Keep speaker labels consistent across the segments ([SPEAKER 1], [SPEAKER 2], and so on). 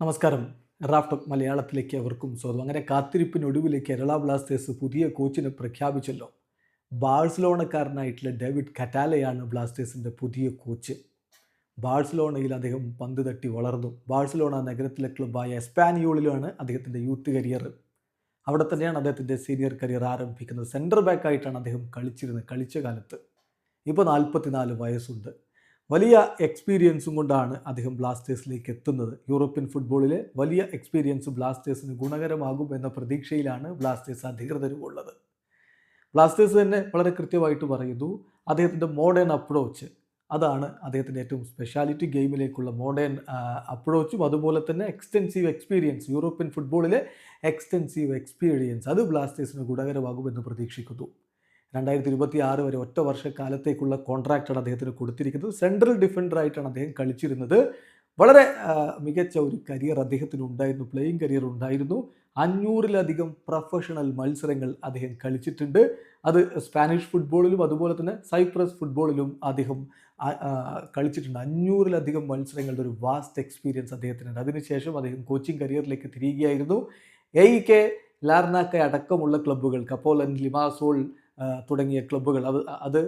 [SPEAKER 1] നമസ്കാരം. റാഫ്റ്റ് മലയാളത്തിലേക്ക് അവർക്കും സ്വാഗതം. അങ്ങനെ കാത്തിരിപ്പിനൊടുവിൽ കേരള ബ്ലാസ്റ്റേഴ്സ് പുതിയ കോച്ചിനെ പ്രഖ്യാപിച്ചല്ലോ. ബാഴ്സലോണക്കാരനായിട്ടുള്ള ഡേവിഡ് കറ്റാലയാണ് ബ്ലാസ്റ്റേഴ്സിന്റെ പുതിയ കോച്ച്. ബാഴ്സലോണയിൽ അദ്ദേഹം പന്ത് തട്ടി വളർന്നു. ബാഴ്സലോണ നഗരത്തിലെ ക്ലബ്ബായ എസ്പാനിയോളിലാണ് അദ്ദേഹത്തിന്റെ യൂത്ത് കരിയർ. അവിടെ തന്നെയാണ് അദ്ദേഹത്തിന്റെ സീനിയർ കരിയർ ആരംഭിക്കുന്നത്. സെന്റർ ബാക്കായിട്ടാണ് അദ്ദേഹം കളിച്ചിരുന്നത് കളിച്ച കാലത്ത്. ഇപ്പോൾ നാൽപ്പത്തിനാല് വയസ്സുണ്ട്. വലിയ എക്സ്പീരിയൻസും കൊണ്ടാണ് അദ്ദേഹം ബ്ലാസ്റ്റേഴ്സിലേക്ക് എത്തുന്നത്. യൂറോപ്യൻ ഫുട്ബോളിലെ വലിയ എക്സ്പീരിയൻസ് ബ്ലാസ്റ്റേഴ്സിന് ഗുണകരമാകും എന്ന പ്രതീക്ഷയിലാണ് ബ്ലാസ്റ്റേഴ്സ് അധികൃതരും ഉള്ളത് ബ്ലാസ്റ്റേഴ്സ് തന്നെ വളരെ കൃത്യമായിട്ട് പറയുന്നു അദ്ദേഹത്തിന്റെ മോഡേൺ അപ്രോച്ച് അതാണ് അദ്ദേഹത്തിന്റെ ഏറ്റവും സ്പെഷ്യാലിറ്റി ഗെയിമിലേക്കുള്ള മോഡേൺ അപ്രോച്ചും അതുപോലെ തന്നെ എക്സ്റ്റെൻസീവ് എക്സ്പീരിയൻസ് യൂറോപ്യൻ ഫുട്ബോളിലെ എക്സ്റ്റെൻസീവ് എക്സ്പീരിയൻസ് അത് ബ്ലാസ്റ്റേഴ്സിന് ഗുണകരമാകുമെന്ന് പ്രതീക്ഷിക്കുന്നു. രണ്ടായിരത്തി ഇരുപത്തി ആറ് വരെ ഒറ്റ വർഷക്കാലത്തേക്കുള്ള കോൺട്രാക്റ്റാണ് അദ്ദേഹത്തിന് കൊടുത്തിരിക്കുന്നത്. സെൻട്രൽ ഡിഫൻഡറായിട്ടാണ് അദ്ദേഹം കളിച്ചിരുന്നത്. വളരെ മികച്ച ഒരു കരിയർ അദ്ദേഹത്തിന് ഉണ്ടായിരുന്നു. പ്ലേയിങ് കരിയർ ഉണ്ടായിരുന്നു. അഞ്ഞൂറിലധികം പ്രൊഫഷണൽ മത്സരങ്ങൾ അദ്ദേഹം കളിച്ചിട്ടുണ്ട്. അത് സ്പാനിഷ് ഫുട്ബോളിലും അതുപോലെ തന്നെ സൈപ്രസ് ഫുട്ബോളിലും അദ്ദേഹം കളിച്ചിട്ടുണ്ട്. അഞ്ഞൂറിലധികം മത്സരങ്ങളുടെ ഒരു വാസ്റ്റ് എക്സ്പീരിയൻസ് അദ്ദേഹത്തിനുണ്ട്. അതിനുശേഷം അദ്ദേഹം കോച്ചിങ് കരിയറിലേക്ക് തിരികുകയായിരുന്നു എ കെ ലാർനാക്ക അടക്കമുള്ള ക്ലബ്ബുകൾ കപ്പോലൻ ലിമാസോൾ തുടങ്ങിയ ക്ലബ്ബുകൾ അത് അത്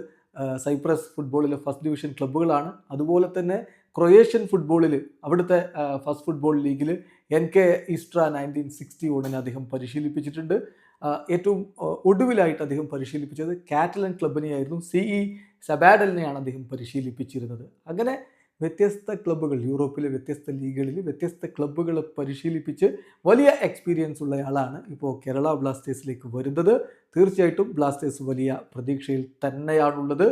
[SPEAKER 1] സൈപ്രസ് ഫുട്ബോളിലെ ഫസ്റ്റ് ഡിവിഷൻ ക്ലബ്ബുകളാണ് അതുപോലെ തന്നെ ക്രൊയേഷ്യൻ ഫുട്ബോളിൽ അവിടുത്തെ ഫസ്റ്റ് ഫുട്ബോൾ ലീഗിൽ N K Istra nineteen sixty വണ്ണിന് അദ്ദേഹം പരിശീലിപ്പിച്ചിട്ടുണ്ട്. ഏറ്റവും ഒടുവിലായിട്ട് അദ്ദേഹം പരിശീലിപ്പിച്ചത് കാറ്റലൻ ക്ലബിനെയായിരുന്നു സി ഇ സബാഡലിനെയാണ് അദ്ദേഹം പരിശീലിപ്പിച്ചിരുന്നത്. അങ്ങനെ വ്യത്യസ്ത ക്ലബ്ബുകൾ യൂറോപ്പിലെ വ്യത്യസ്ത ലീഗുകളിൽ വ്യത്യസ്ത ക്ലബ്ബുകളെ പരിശീലിപ്പിച്ച് വലിയ എക്സ്പീരിയൻസ് ഉള്ളയാളാണ് ഇപ്പോൾ കേരള ബ്ലാസ്റ്റേഴ്സിലേക്ക് വരുന്നത്. തീർച്ചയായിട്ടും ബ്ലാസ്റ്റേഴ്സ് വലിയ പ്രതീക്ഷയിൽ തന്നെയാണുള്ളത്.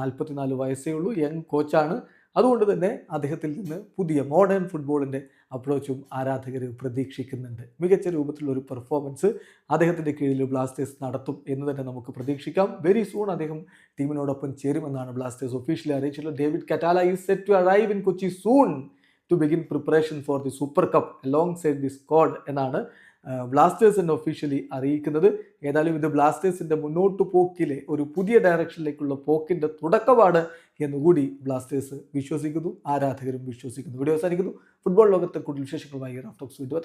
[SPEAKER 1] നാൽപ്പത്തിനാല് വയസ്സേ ഉള്ളൂ. യങ് കോച്ചാണ്. അതുകൊണ്ട് തന്നെ അദ്ദേഹത്തിൽ നിന്ന് പുതിയ മോഡേൺ ഫുട്ബോളിന്റെ അപ്രോച്ചും ആരാധകർ പ്രതീക്ഷിക്കുന്നുണ്ട്. മികച്ച രൂപത്തിലുള്ള ഒരു പെർഫോമൻസ് അദ്ദേഹത്തിന്റെ കീഴിൽ ബ്ലാസ്റ്റേഴ്സ് നടത്തും എന്ന് തന്നെ നമുക്ക് പ്രതീക്ഷിക്കാം. വെരി സൂൺ അദ്ദേഹം ടീമിനോടൊപ്പം ചേരുമെന്നാണ് ബ്ലാസ്റ്റേഴ്സ് ഒഫീഷ്യലി അറിയിച്ചിട്ടുള്ളത്. David Catala is set to arrive in Kochi soon to begin preparation for the super cup alongside the squad എന്നാണ് ബ്ലാസ്റ്റേഴ്സിന്റെ ഒഫീഷ്യലി അറിയിക്കുന്നത്. ഏതായാലും ഇത് ബ്ലാസ്റ്റേഴ്സിന്റെ മുന്നോട്ട് പോക്കിലെ ഒരു പുതിയ ഡയറക്ഷനിലേക്കുള്ള പോക്കിന്റെ തുടക്കമാണ് എന്നുകൂടി ബ്ലാസ്റ്റേഴ്സ് വിശ്വസിക്കുന്നു ആരാധകരും വിശ്വസിക്കുന്നു. വീഡിയോ അവസാനിക്കുന്നു. ഫുട്ബോൾ ലോകത്തെ കൂടുതൽ വിശേഷങ്ങളുമായി റാഫ്റ്റോക്സ് വീണ്ടും